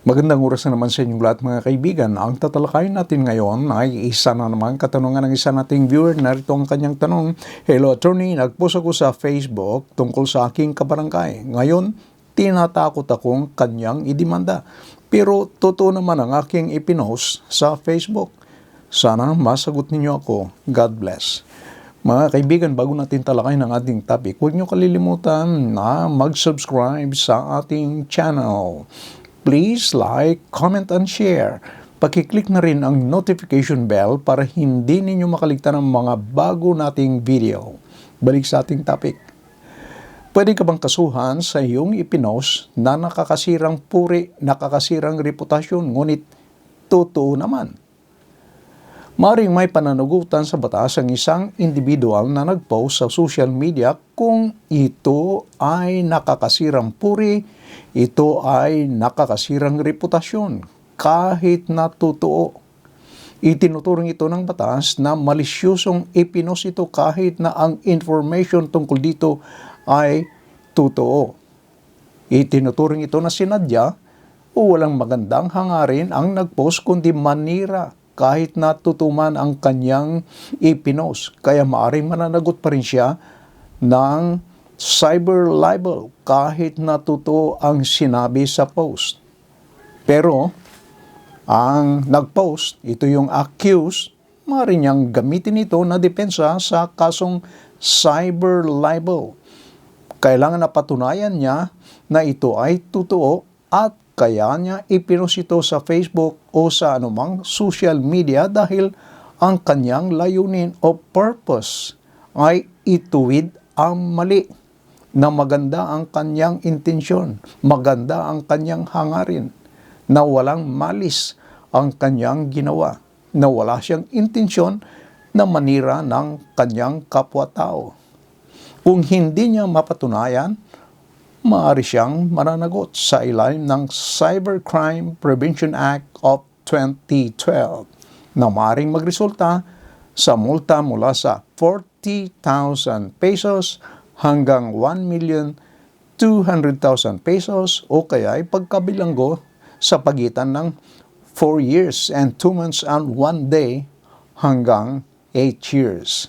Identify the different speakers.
Speaker 1: Magandang oras na naman sa inyong lahat mga kaibigan. Ang tatalakayin natin ngayon ay isa na naman katanungan ng isa nating viewer. Narito ang kanyang tanong. Hello attorney, nagpost ako sa Facebook tungkol sa aking kabarangay. Ngayon, tinatakot akong kanyang idimanda. Pero totoo naman ang aking ipinost sa Facebook. Sana masagot ninyo ako. God bless. Mga kaibigan, bago natin talakayin ang ating topic, huwag niyo kalilimutan na mag-subscribe sa ating channel. Please like, comment, and share. Pakiclick na rin ang notification bell para hindi ninyo makaligtan ng mga bago nating video. Balik sa ating topic. Pwede ka bang kasuhan sa iyong ipinost na nakakasirang puri, nakakasirang reputasyon, ngunit totoo naman? Maring may pananagutan sa batas ang isang individual na nag-post sa social media kung ito ay nakakasirang puri, ito ay nakakasirang reputasyon, kahit na totoo. Itinuturing ito ng batas na malisyosong ipinos ito kahit na ang information tungkol dito ay totoo. Itinuturing ito na sinadya o walang magandang hangarin ang nag-post kundi manira kahit natutuman ang kanyang ipinos. Kaya maaring mananagot pa rin siya ng cyber libel kahit natuto ang sinabi sa post. Pero ang nag-post, ito yung accused, maaari niyang gamitin ito na depensa sa kasong cyber libel. Kailangan napatunayan niya na ito ay totoo at kaya niya ipinost ito sa Facebook o sa anumang social media dahil ang kanyang layunin o purpose ay ituwid ang mali na maganda ang kanyang intensyon, maganda ang kanyang hangarin, na walang malis ang kanyang ginawa, na wala siyang intensyon na manira ng kanyang kapwa-tao. Kung hindi niya mapatunayan, maaari siyang mananagot sa ilalim ng Cybercrime Prevention Act of 2012 na maaaring magresulta sa multa mula sa 40,000 pesos hanggang 1,200,000 pesos o kaya ay pagkabilanggo sa pagitan ng 4 years and 2 months and 1 day hanggang 8 years.